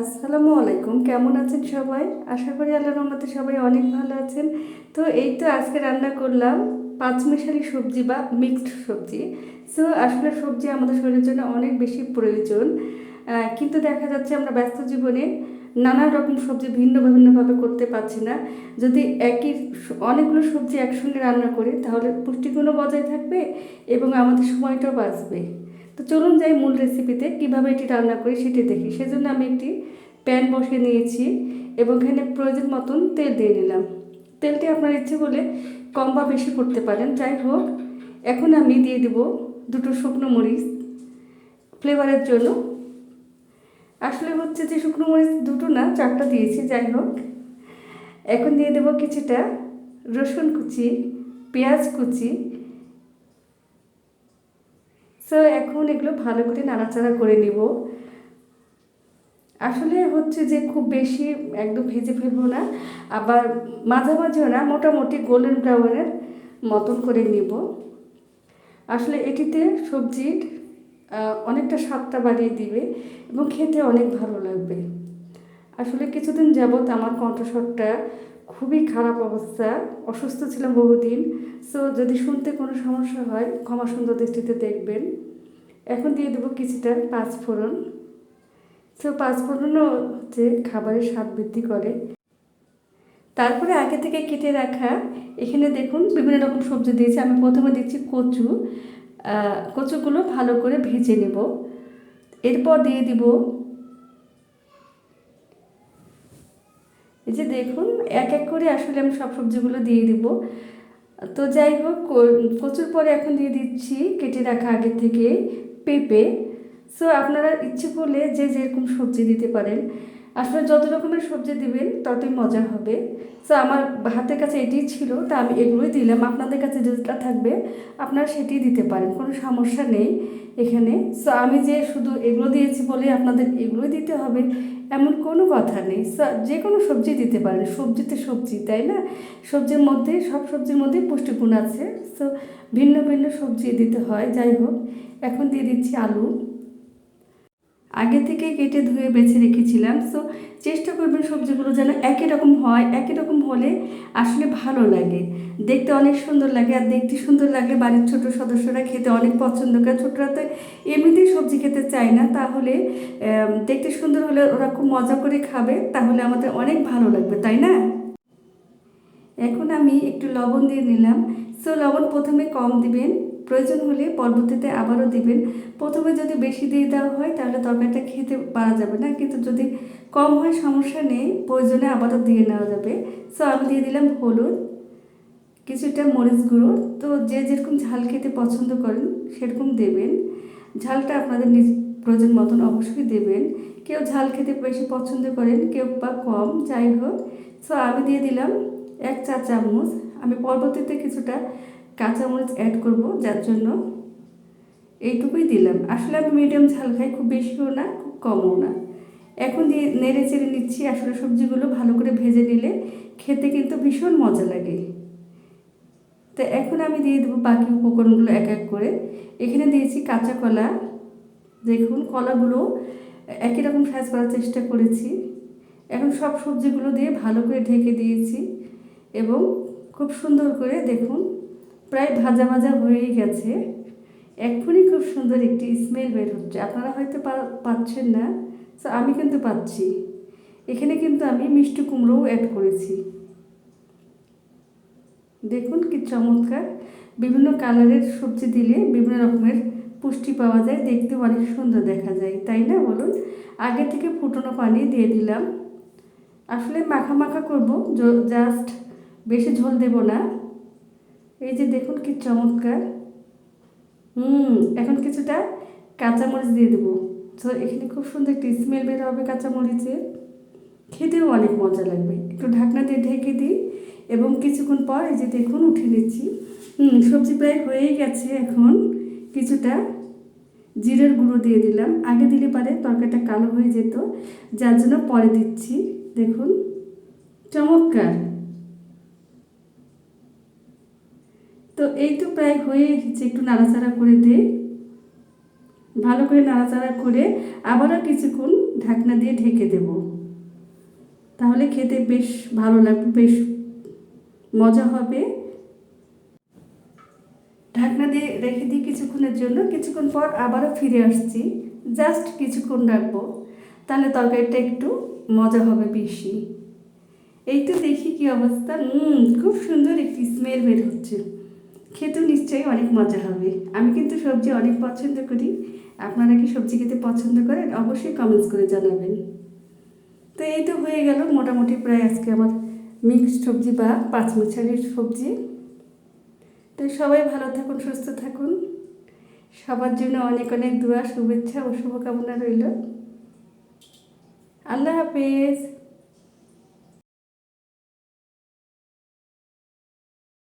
আসসালামু আলাইকুম, কেমন আছেন সবাই? আশা করি আল্লাহর রহমতে সবাই অনেক ভালো আছেন। তো এই তো আজকে রান্না করলাম পাঁচমিশালি সবজি বা মিক্সড সবজি। সো আসলে সবজি আমাদের শরীরের জন্য অনেক বেশি প্রয়োজন। কিন্তু দেখা যাচ্ছে আমরা ব্যস্ত জীবনে নানা রকম সবজি ভিন্ন বিভিন্নভাবে করতে পারছি না। যদি একই অনেকগুলো সবজি একসঙ্গে রান্না করি, তাহলে পুষ্টিগুণও বজায় থাকবে এবং আমাদের সময়টাও বাঁচবে। তো চলুন যাই মূল রেসিপিতে কীভাবে এটি রান্না করি সেটি দেখি। সেজন্য আমি একটি প্যান বসিয়ে নিয়েছি এবং এখানে প্রয়োজন মতন তেল দিয়ে নিলাম। তেলটি আপনার ইচ্ছে করলে কম বা বেশি করতে পারেন। যাই হোক, এখন আমি দিয়ে দেব দুটো শুকনো মরিচ ফ্লেভারের জন্য। আসলে হচ্ছে যে শুকনো মরিচ দুটো না, চারটা দিয়েছি, যাই হোক। এখন দিয়ে দেবো কিছুটা রসুন কুচি, পেঁয়াজ কুচি সো এখন এগুলো ভালো করে নাড়াচাড়া করে নিব। আসলে হচ্ছে যে খুব বেশি একদম ভেজে ফেলব না, আবার মাঝামাঝিও না, মোটামুটি গোল্ডেন ব্রাউনের মতন করে নিব। আসলে এটিতে সবজির অনেকটা স্বাদটা বাড়িয়ে দিবে এবং খেতে অনেক ভালো লাগবে। আসলে কিছুদিন যাবৎ আমার কণ্ঠস্বরটা খুবই খারাপ অবস্থা। অসুস্থ ছিলাম বহুদিন। সো যদি শুনতে কোনো সমস্যা হয়, ক্ষমা সুন্দর দৃষ্টিতে দেখবেন। এখন দিয়ে দেবো কিছুটা পাঁচ ফোড়ন। সো পাঁচ ফোড়নও হচ্ছে খাবারের স্বাদ বৃদ্ধি করে। তারপরে আগে থেকে কেটে রাখা, এখানে দেখুন বিভিন্ন রকম সবজি দিয়েছি। আমি প্রথমে দিচ্ছি কচু। কচুগুলো ভালো করে ভেজে নেব। এরপর দিয়ে দিব এই যে দেখুন, এক এক করে আসলে আমি সব সবজিগুলো দিয়ে দিব। তো যাই হোক কচুর পরে এখন দিয়ে দিচ্ছি কেটে রাখা আগে থেকে পেঁপে। সো আপনারা ইচ্ছে করলে যে যেরকম সবজি দিতে পারেন। আসলে যত রকমের সবজি দিবেন, ততই মজা হবে। সো আমার হাতের কাছে এটি ছিল, তা আমি এগুলোই দিলাম। আপনাদের কাছে যেটা থাকবে, আপনারা সেটি দিতে পারেন, কোনো সমস্যা নেই এখানে। সো আমি যে শুধু এগুলো দিয়েছি বলে আপনাদের এগুলোই দিতে হবে। এমন কোনো কথা নেই। যে কোনো সবজি দিতে পারেন। সবজিতে সবজি, তাই না? সবজির মধ্যে, সব সবজির মধ্যেই পুষ্টিগুণ আছে। সো ভিন্ন ভিন্ন সবজি দিতে হয়। যাই হোক, এখন দিয়ে দিচ্ছি আলু। আগে থেকে কেটে ধুয়ে বেছে রেখেছিলাম। সো চেষ্টা করবেন সবজিগুলো যেন একই রকম হয়, একই রকম হলে আসলে ভালো লাগে। দেখতে অনেক সুন্দর লাগে আর দেখতে সুন্দর লাগলে বাড়ির ছোট সদস্যরা খেতে অনেক পছন্দ করে। ছোটরা তো এমনিতেই সবজি খেতে চায় না। তাহলে দেখতে সুন্দর হলে ওরা খুব মজা করে খাবে। তাহলে আমাদের অনেক ভালো লাগবে, তাই না? এখন আমি একটু লবণ দিয়ে নিলাম। সো লবণ প্রথমে কম দিবেন। প্রয়োজন হলে পরবর্তীতে আবারও দিবেন। প্রথমে যদি বেশি দিয়ে দেওয়া হয়, তাহলে তরকারিটা খেতে পারা যাবে না। কিন্তু যদি কম হয়, সমস্যা নেই। প্রয়োজনে আবারও দিয়ে নেওয়া যাবে। সো আমি দিয়ে দিলাম হলুদ, কিছুটা মরিচ গুঁড়ো। তো যে যেরকম ঝাল খেতে পছন্দ করেন, সেরকম দেবেন। ঝালটা আপনাদের নিজ প্রয়োজন মতন অবশ্যই দেবেন। কেউ ঝাল খেতে বেশি পছন্দ করেন, কেউ বা কম, যাই হোক। সো আমি দিয়ে দিলাম এক চা চামচ আমি পরবর্তীতে কিছুটা কাঁচামরিচ অ্যাড করব, যার জন্য এইটুকুই দিলাম। আসলে আমি মিডিয়াম ঝাল খাই, খুব বেশিও না, খুব কমও না। এখন দিয়ে নেড়ে চেড়ে নিচ্ছি আসলে সবজিগুলো ভালো করে ভেজে নিলে খেতে কিন্তু ভীষণ মজা লাগে। তো এখন আমি দিয়ে দেবো বাকি উপকরণগুলো এক এক করে। এখানে দিয়েছি কাঁচা কলা। দেখুন, কলাগুলো একই রকম সাইজ করার চেষ্টা করেছি। এখন সব সবজিগুলো দিয়ে ভালো করে ঢেকে দিয়েছি এবং খুব সুন্দর করে দেখুন প্রায় ভাজা ভাজা হয়েই গেছে। এক্ষুনি খুব সুন্দর একটি স্মেল বের হচ্ছে। আপনারা হয়তো পাচ্ছেন না তো আমি কিন্তু পাচ্ছি। এখানে কিন্তু আমি মিষ্টি কুমড়োও অ্যাড করেছি। দেখুন কি চমৎকার। বিভিন্ন কালারের সবজি দিলে বিভিন্ন রকমের পুষ্টি পাওয়া যায় দেখতে অনেক সুন্দর দেখা যায়, তাই না বলুন? আগে থেকে ফুটনো পানি দিয়ে দিলাম। আসলে মাখা মাখা করব জাস্ট বেশি ঝোল দেব না। এই যে দেখুন কি চমৎকার। হুম, এখন কিছুটা কাঁচামরিচ দিয়ে দেবো। তো এখানে খুব সুন্দর একটি স্মেল বের হবে কাঁচামরিচের খেতেও অনেক মজা লাগবে। একটু ঢাকনা দিয়ে ঢেকে দিই এবং কিছুক্ষণ পর এই যে দেখুন উঠে নিচ্ছি। হুম, সবজি প্রায় হয়েই গেছে এখন। কিছুটা জিরের গুঁড়ো দিয়ে দিলাম। আগে দিলে পারে তরকারিটা কালো হয়ে যেত। যার জন্য পরে দিচ্ছি। দেখুন, চমৎকার। তো এই তো প্রায় হয়ে এসেছে, একটু নাড়াচাড়া করে দে। ভালো করে নাড়াচাড়া করে আবারও কিছুক্ষণ ঢাকনা দিয়ে ঢেকে দেব। তাহলে খেতে বেশ ভালো লাগবে, বেশ মজা হবে। ঢাকনা দিয়ে রেখে দিই কিছুক্ষণের জন্য, কিছুক্ষণ পর আবারও ফিরে আসছি। জাস্ট কিছুক্ষণ রাখব, তাহলে তরকারিটা একটু মজা হবে বেশি। এই তো দেখি কি অবস্থা। খুব সুন্দর একটি স্মেল বের হচ্ছে। খেতেও নিশ্চয়ই অনেক মজা হবে। আমি কিন্তু সবজি অনেক পছন্দ করি। আপনারা কি সবজি খেতে পছন্দ করেন? অবশ্যই কমেন্টস করে জানাবেন। তো এই তো হয়ে গেল মোটামুটি প্রায় আজকে আমার মিক্সড সবজি বা পাঁচ পাঁচমিছালির সবজি। তো সবাই ভালো থাকুন, সুস্থ থাকুন। সবার জন্য অনেক অনেক দোয়া, শুভেচ্ছা ও শুভকামনা রইল। আল্লাহ হাফেজ।